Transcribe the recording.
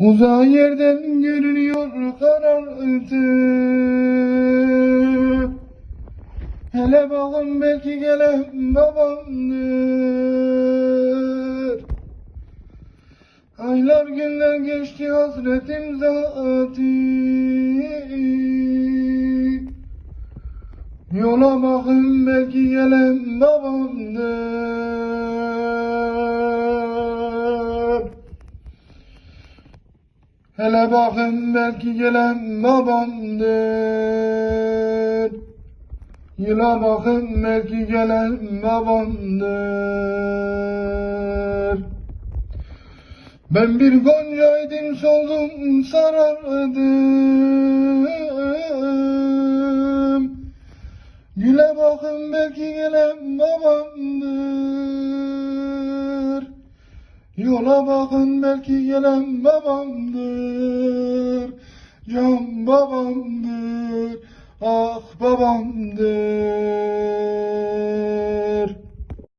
Uzak yerden görünüyor karartı Hele bakın belki gelen babamdır Aylar günler geçti hasretim zati Yola bakın belki gelen babamdır Hele bakın belki gelen babamdır Yıla bakın belki gelen babamdır Ben bir goncaydım soldum sarardım. Güle bakın belki gelen babamdır Yola bakın belki gelen babamdır. Can babamdır Ah babamdır